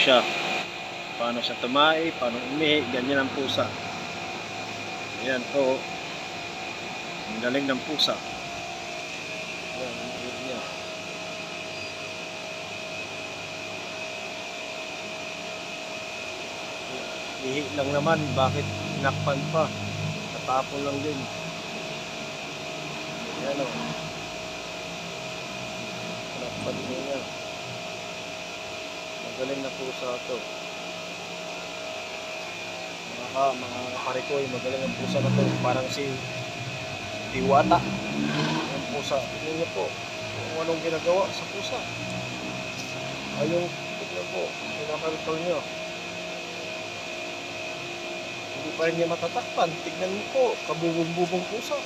siya. Paano siya tumae, paano umihi, ganyan ang pusa. Ayan po. Ang galing ng pusa. Ayan, ang galing lang naman, bakit inakpan pa? Natapon lang din. Ayan o. Inakpan din niya. Magaling na pusa to. Mga ka, mga karikoy, magaling ang pusa na to. Parang si Diwata. Ang pusa. Tignan niyo po kung anong ginagawa sa pusa. Ayun, tignan po. Pinakarikol niyo. Hindi pa rin niya matatakpan. Tignan mo po, kabubong-bubong pusa.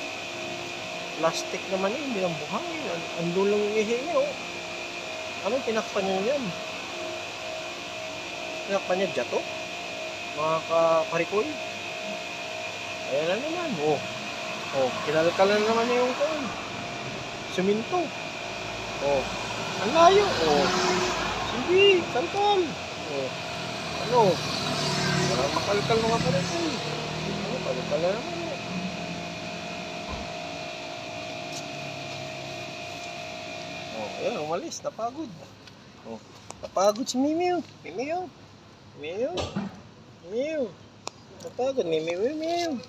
Plastic naman yun, hindi lang buhangin. An- Andun lang yung ihi oh. Anong tinakpan niya yan? Tinakpan niya dyato? Mga ka-parikoy? Ayan na naman, oh. Oh, kinalkal na naman yung kaon. Suminto. Oh, ang layo, oh. Sige, kalkal. Oh, ano? Wala makalkal mga parikoy. Ano, kalkal na naman eh. Oh, ayan, umalis. Napagod. Oh, napagod si Mimiu. Mimiu. Mimiu. Mimiu. Napagod ni Mimiu. Mimiu.